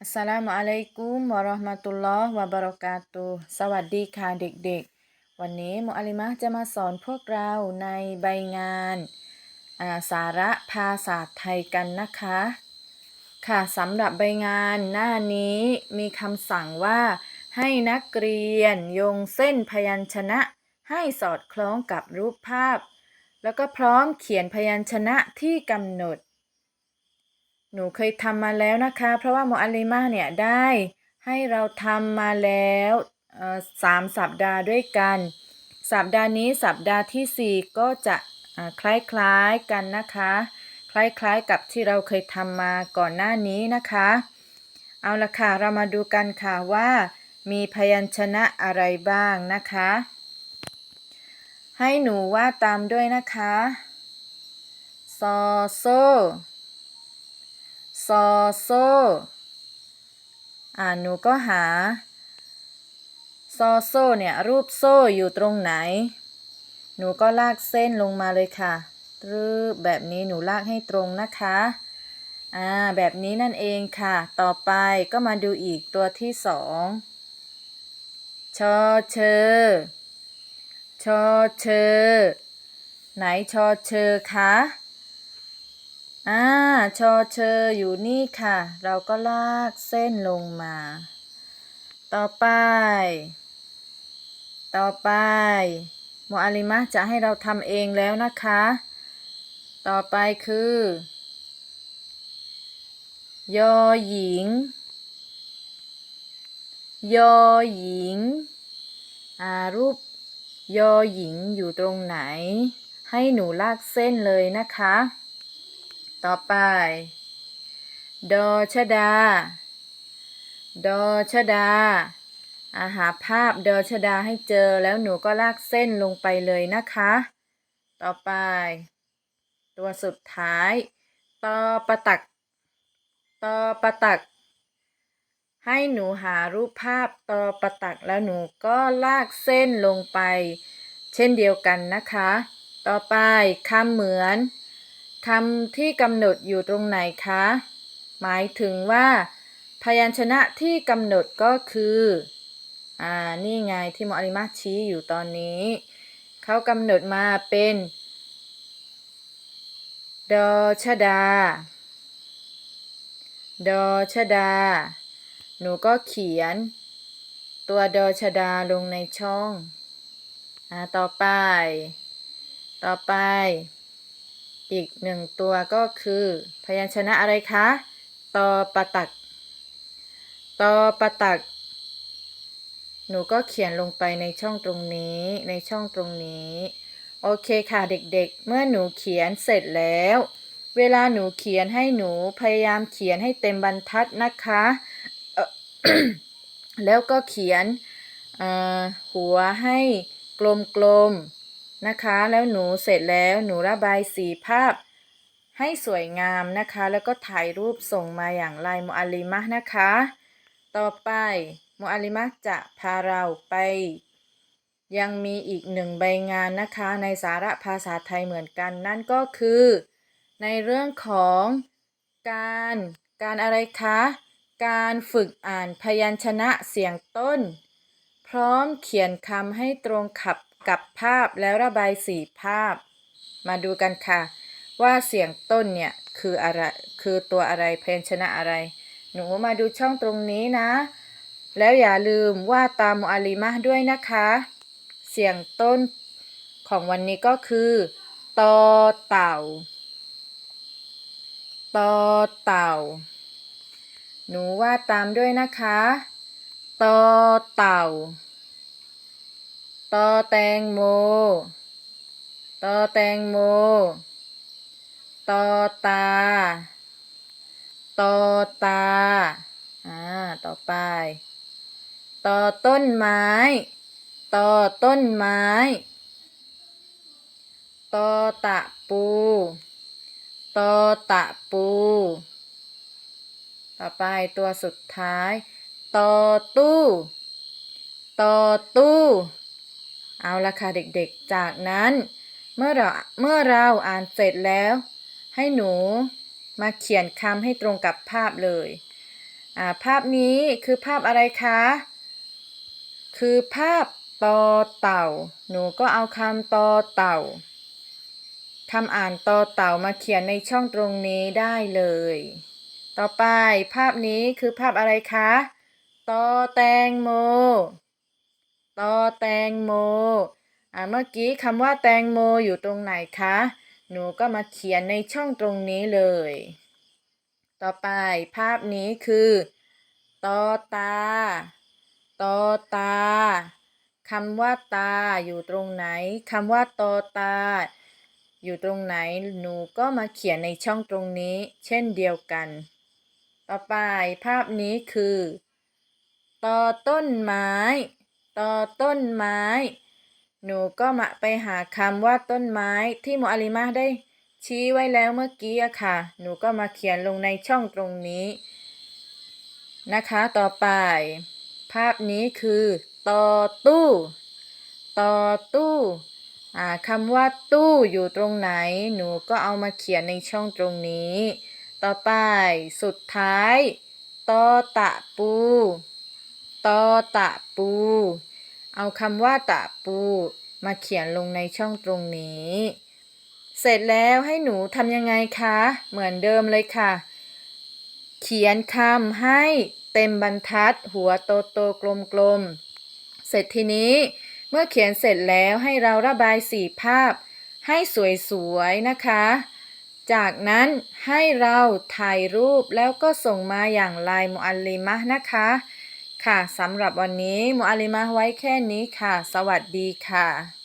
อัสสลามุอะลัยกุมวะเราะห์มะตุลลอฮ์วะบะเราะกาตุสวัสดีค่ะเด็กๆ วันนี้มุอัลลิมะห์จะมาสอนพวกเราในใบงานอ่าสาระภาษาไทยกันนะคะ ค่ะสำหรับใบงานหน้านี้มีคำสั่งว่าให้นักเรียนโยงเส้นพยัญชนะ ให้สอดคล้องกับรูปภาพ แล้วก็พร้อมเขียนพยัญชนะที่กำหนด หนูเคยทำมาแล้วนะคะ เพราะว่าโมอัลลิมาเนี่ยได้ให้เราทำมาแล้วสามสัปดาห์ด้วยกัน สัปดาห์นี้สัปดาห์ที่สี่ก็จะคล้ายๆกันนะคะ คล้ายๆกับที่เราเคยทำมาก่อนหน้านี้นะคะ เอาละค่ะ เรามาดูกันค่ะว่า มีพยัญชนะอะไรบ้างนะคะ ให้หนูวาดตามด้วยนะคะ ซอโซ ซอโซ อ่าหนูก็หา ซอโซเนี่ยรูปโซ่อยู่ตรงไหน หนูก็ลากเส้นลงมาเลยค่ะรึแบบนี้หนูลากให้ตรงนะคะ อ่า แบบนี้นั่นเองค่ะ ต่อไปก็มาดูอีกตัวที่สองชอเชอชอเชอไหนชอเชอคะ อ่าชอเชออยู่นี่ค่ะ เราก็ลากเส้นลงมา ต่อไป ต่อไปโมอาลิมะจะให้เราทำเองแล้วนะคะ ต่อไปคือ ยอหญิง ยอหญิงอ่ารูป ยอหญิงอยู่ตรงไหน ให้หนูลากเส้นเลยนะคะ ต่อไป ดอชดา ดอชดาอาหาภาพดอชดาให้เจอแล้วหนูก็ลากเส้นลงไปเลยนะคะ ต่อไป ตัวสุดท้ายตอประตักตอประตัก ให้หนูหารูปภาพตอประตักแล้วหนูก็ลากเส้นลงไป เช่นเดียวกันนะคะ ต่อไปคำเหมือน คำที่กำหนดอยู่ตรงไหนคะ หมายถึงว่า พยัญชนะที่กำหนดก็คือ อ่า นี่ไงที่มออลิมาชี้อยู่ตอนนี้ เขากำหนดมาเป็น ดอชดา ดอชดา หนูก็เขียน ตัวดอชดาลงในช่อง อ่า ต่อไป ต่อไป อีกหนึ่งตัวก็คือ พยัญชนะอะไรคะตอปะตักตอปะตัก หนูก็เขียนลงไปในช่องตรงนี้ในช่องตรงนี้ โอเคค่ะเด็กๆ เมื่อหนูเขียนเสร็จแล้ว เวลาหนูเขียนให้หนูพยายามเขียนให้เต็มบรรทัดนะคะแล้วก็เขียนหัวให้กลมๆ นะคะ แล้วหนูเสร็จแล้วหนูระบายสีภาพให้สวยงามนะคะ แล้วก็ถ่ายรูปส่งมาอย่างไลน์มุอัลลิมะนะคะ ต่อไปโมอัลลิมะจะพาเราไป ยังมีอีกหนึ่งใบงานนะคะ ในสาระภาษาไทยเหมือนกัน นั่นก็คือ ในเรื่องของการการอะไรคะ การฝึกอ่านพยัญชนะเสียงต้น พร้อมเขียนคำให้ตรงขับกับภาพแล้วระบายสีภาพ มาดูกันค่ะ ว่าเสียงต้นเนี่ยคืออะไรคือตัวอะไรพยัญชนะอะไร หนูมาดูช่องตรงนี้นะ แล้วอย่าลืมว่าตามมอาลิมะด้วยนะคะ เสียงต้นของวันนี้ก็คือตอเต่าตอเต่า หนูว่าตามด้วยนะคะตอเต่า ตอแตงโม ตอแตงโม ตอตา ตอตา อ่า ต่อไป ตอต้นไม้ ตอต้นไม้ ตอตะปู ตอตะปู ต่อไปตัวสุดท้าย ตอตู้ ตอตู้ เอาละค่ะเด็กๆ จากนั้น เมื่อเราเมื่อเราอ่านเสร็จแล้ว ให้หนูมาเขียนคำให้ตรงกับภาพเลยอ่าภาพนี้คือภาพอะไรคะ คือภาพตอเต่า หนูก็เอาคำตอเต่าคำอ่านตอเต่ามาเขียนในช่องตรงนี้ได้เลย ต่อไปภาพนี้คือภาพอะไรคะ ตอแตงโม ตอแตงโมอ่าเมื่อกี้คำว่าแตงโมอยู่ตรงไหนคะ หนูก็มาเขียนในช่องตรงนี้เลย ต่อไปภาพนี้คือตอตาตอตาคำว่าตาอยู่ตรงไหนคำว่าตอตา อยู่ตรงไหนหนูก็มาเขียนในช่องตรงนี้ เช่นเดียวกัน ต่อไปภาพนี้คือตอต้นไม้ ตอต้นไม้ หนูก็มาไปหาคำว่าต้นไม้ที่หมูอาลิมาได้ชี้ไว้แล้วเมื่อกี้อะค่ะ หนูก็มาเขียนลงในช่องตรงนี้ นะคะต่อไป ภาพนี้คือตอตู้ตอตู้คำว่าตู้อยู่ตรงไหน หนูก็เอามาเขียนในช่องตรงนี้ ต่อไป สุดท้ายตอตะปู ตอตะปู เอาคำว่าตะปูมาเขียนลงในช่องตรงนี้ เสร็จแล้วให้หนูทำยังไงคะ เหมือนเดิมเลยค่ะ เขียนคำให้เต็มบรรทัด หัวโตโตๆกลมๆเสร็จทีนี้เมื่อเขียนเสร็จแล้วให้เราระบายสีภาพ ให้สวยๆนะคะ จากนั้นให้เราถ่ายรูปแล้วก็ส่งมาอย่างลน์มุอัลลิมะนะคะ ค่ะสำหรับวันนี้มุอาลิมาไว้แค่นี้ค่ะ สวัสดีค่ะ